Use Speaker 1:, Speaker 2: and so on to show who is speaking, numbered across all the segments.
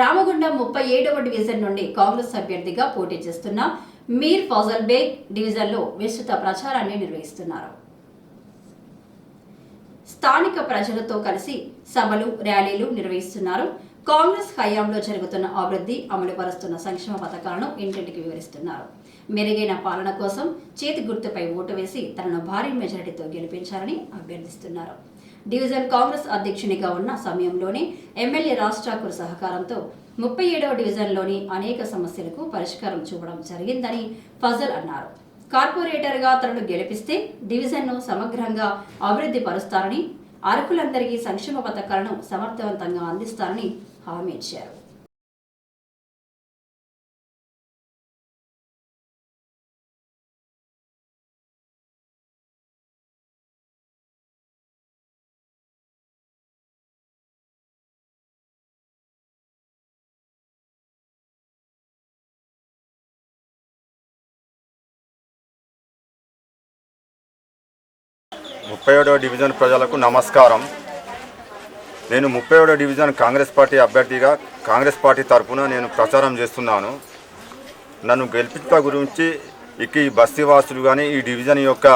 Speaker 1: రామగుండం ముప్పై ఏడవ డివిజన్ నుండి కాంగ్రెస్ అభ్యర్థిగా పోటీ చేస్తున్న మీర్ ఫౌజల్ బేగ్ డివిజన్లో విస్తృత ప్రచారాన్ని నిర్వహిస్తున్నారు. స్థానిక ప్రజలతో కలిసి సభలు ర్యాలీలు నిర్వహిస్తున్నారు. కాంగ్రెస్ హయాంలో జరుగుతున్న అభివృద్ధి అమలు పరుస్తున్న సంక్షేమ పథకాలను ఇంటింటికి వివరిస్తున్నారు. మెరుగైన పాలన కోసం చేతి గుర్తుపై ఓటు వేసి తనను భారీ మెజారిటీతో గెలిపించాలని అభ్యర్థిస్తున్నారు. డివిజన్ కాంగ్రెస్ అధ్యక్షునిగా ఉన్న సమయంలోనే ఎమ్మెల్యే రాజ్ ఠాకూర్ సహకారంతో ముప్పై ఏడవ డివిజన్లోని అనేక సమస్యలకు పరిష్కారం చూపడం జరిగిందని ఫజల్ అన్నారు. కార్పొరేటర్గా తనను గెలిపిస్తే డివిజన్ను సమగ్రంగా అభివృద్ధి పరుస్తారని అర్హులందరికీ సంక్షేమ పథకాలను సమర్థవంతంగా అందిస్తారని హామీ ఇచ్చారు.
Speaker 2: ముప్పై ఏడవ డివిజన్ ప్రజలకు నమస్కారం. నేను ముప్పై ఏడవ డివిజన్ కాంగ్రెస్ పార్టీ అభ్యర్థిగా కాంగ్రెస్ పార్టీ తరఫున నేను ప్రచారం చేస్తున్నాను. నన్ను గెలిపించ గురించి ఇక ఈ బస్తీవాసులు కానీ ఈ డివిజన్ యొక్క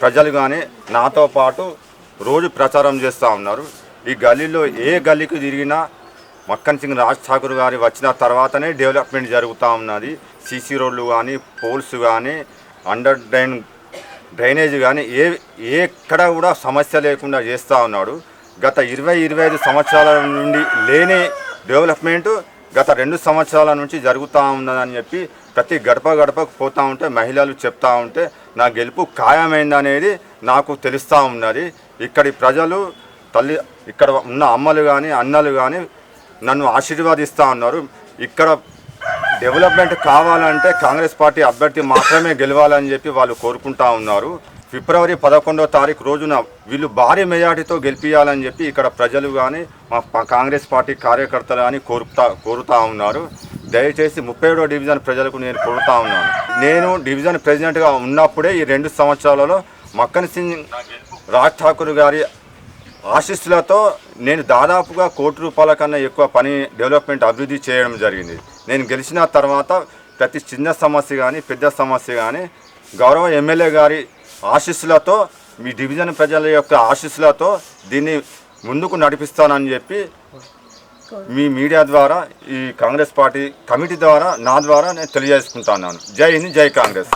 Speaker 2: ప్రజలు కానీ నాతో పాటు రోజు ప్రచారం చేస్తూ ఉన్నారు. ఈ గల్లీలో ఏ గల్లీకి తిరిగినా మక్కన్ సింగ్ రాజ్ ఠాకూర్ గారి వచ్చిన తర్వాతనే డెవలప్మెంట్ జరుగుతూ ఉన్నది. సీసీ రోడ్లు కానీ పోల్స్ కానీ అండర్ డ్రైన్ డ్రైనేజ్ కానీ ఏ ఎక్కడ కూడా సమస్య లేకుండా చేస్తూ ఉన్నాడు. గత ఇరవై ఇరవై ఐదు సంవత్సరాల నుండి లేని డెవలప్మెంట్ గత రెండు సంవత్సరాల నుంచి జరుగుతూ ఉన్నదని చెప్పి ప్రతి గడప గడపకు పోతూ ఉంటే మహిళలు చెప్తా ఉంటే నా గెలుపు ఖాయమైందనేది నాకు తెలుస్తూ ఉన్నది. ఇక్కడి ప్రజలు తల్లి ఇక్కడ ఉన్న అమ్మలు కానీ అన్నలు కానీ నన్ను ఆశీర్వాదిస్తూ ఉన్నారు. ఇక్కడ డెవలప్మెంట్ కావాలంటే కాంగ్రెస్ పార్టీ అభ్యర్థి మాత్రమే గెలవాలని చెప్పి వాళ్ళు కోరుకుంటా ఉన్నారు. ఫిబ్రవరి పదకొండో తారీఖు రోజున వీళ్ళు భారీ మెజార్టీతో గెలిపించాలని చెప్పి ఇక్కడ ప్రజలు కానీ మా కాంగ్రెస్ పార్టీ కార్యకర్తలు కానీ కోరుతా కోరుతా ఉన్నారు. దయచేసి ముప్పై ఏడో డివిజన్ ప్రజలకు నేను కోరుతా ఉన్నాను. నేను డివిజన్ ప్రెసిడెంట్గా ఉన్నప్పుడే ఈ రెండు సంవత్సరాలలో మక్కన్ సింగ్ రాజ్ ఠాకూర్ గారి ఆశీస్సులతో నేను దాదాపుగా కోటి రూపాయల కన్నా ఎక్కువ పని డెవలప్మెంట్ అభివృద్ధి చేయడం జరిగింది. నేను గెలిచిన తర్వాత ప్రతి చిన్న సమస్య కానీ పెద్ద సమస్య కానీ గౌరవ ఎమ్మెల్యే గారి ఆశీస్సులతో మీ డివిజన్ ప్రజల యొక్క ఆశీస్సులతో దీన్ని ముందుకు నడిపిస్తానని చెప్పి మీ మీడియా ద్వారా ఈ కాంగ్రెస్ పార్టీ కమిటీ ద్వారా నా ద్వారా నేను తెలియజేసుకుంటున్నాను. జై హింద్ జై కాంగ్రెస్.